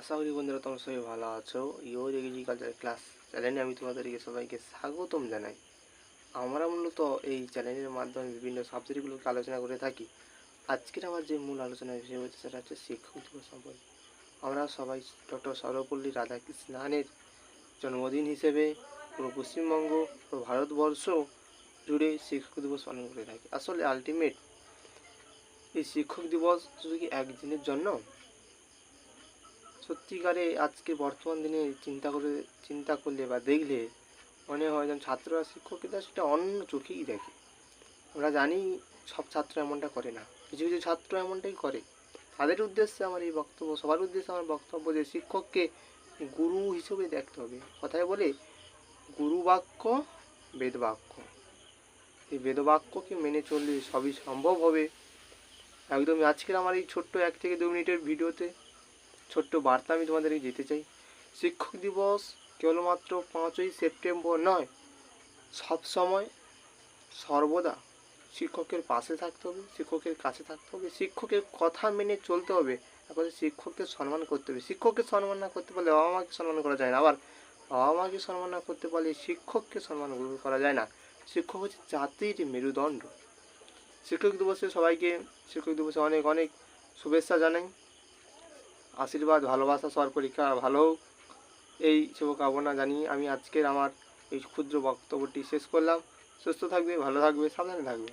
আশা করি বন্ধুরা তোমরা সবাই ভালো আছো। ইওর এগ্রিকালচার ক্লাস চ্যানেলে আমি তোমাদেরকে সবাইকে স্বাগতম জানাই। আমরা মূলত এই চ্যানেলের মাধ্যমে বিভিন্ন সাবজেক্টগুলোকে আলোচনা করে থাকি। আজকের আমার যে মূল আলোচনার বিষয় হচ্ছে সেটা হচ্ছে শিক্ষক দিবস সম্পর্কে। আমরা সবাই ডক্টর সর্বপল্লী রাধাকৃষ্ণানের জন্মদিন হিসেবে পুরো পশ্চিমবঙ্গ পুরো ভারতবর্ষ জুড়ে শিক্ষক দিবস পালন করে থাকি। আসলে আলটিমেট এই শিক্ষক দিবস শুধু কি একদিনের জন্য? সত্যিকারে আজকে বর্তমান দিনে চিন্তা করে, চিন্তা করলে বা দেখলে মনে হয় যেন ছাত্র ছাত্ররা শিক্ষকরা সেটা অন্য চোখেই দেখে। আমরা জানি সব ছাত্র এমনটা করে না। কিছু কিছু ছাত্র এমনটাই করে। তাদের উদ্দেশ্যে আমার এই বক্তব্য, সবার উদ্দেশ্যে আমার বক্তব্য যে শিক্ষককে গুরু হিসেবে দেখতে হবে। কথায় বলে, গুরু বাক্য বেদবাক্য এই বেদবাক্যকে মেনে চললে সবই সম্ভব হবে। একদমই আজকের আমার এই ছোট্ট এক থেকে দু মিনিটের ভিডিওতে ছোট্ট বার্তা আমি তোমাদেরকে যেতে চাই। শিক্ষক দিবস কেবলমাত্র পাঁচই সেপ্টেম্বর নয়, সব সময় সর্বদা শিক্ষকের পাশে থাকতে হবে, শিক্ষকের কাছে থাকতে হবে, শিক্ষকের কথা মেনে চলতে হবে এখন শিক্ষককে সম্মান করতে হবে। শিক্ষককে সম্মান না করতে পারলে বাবা মাকে সম্মান করা যায় না, আবার বাবা মাকে সম্মান না করতে পারলে শিক্ষককে সম্মান করা যায় না। শিক্ষক হচ্ছে জাতির মেরুদণ্ড। শিক্ষক দিবসে সবাইকে, শিক্ষক দিবসে অনেক অনেক শুভেচ্ছা জানাই। আশীর্বাদ, ভালোবাসা সবার পরীক্ষা ভালো হোক এই শুভকামনা জানিয়ে আমি আজকের আমার এই ক্ষুদ্র বক্তব্যটি শেষ করলাম। সুস্থ থাকবে, ভালো থাকবে, সাবধানে থাকবে।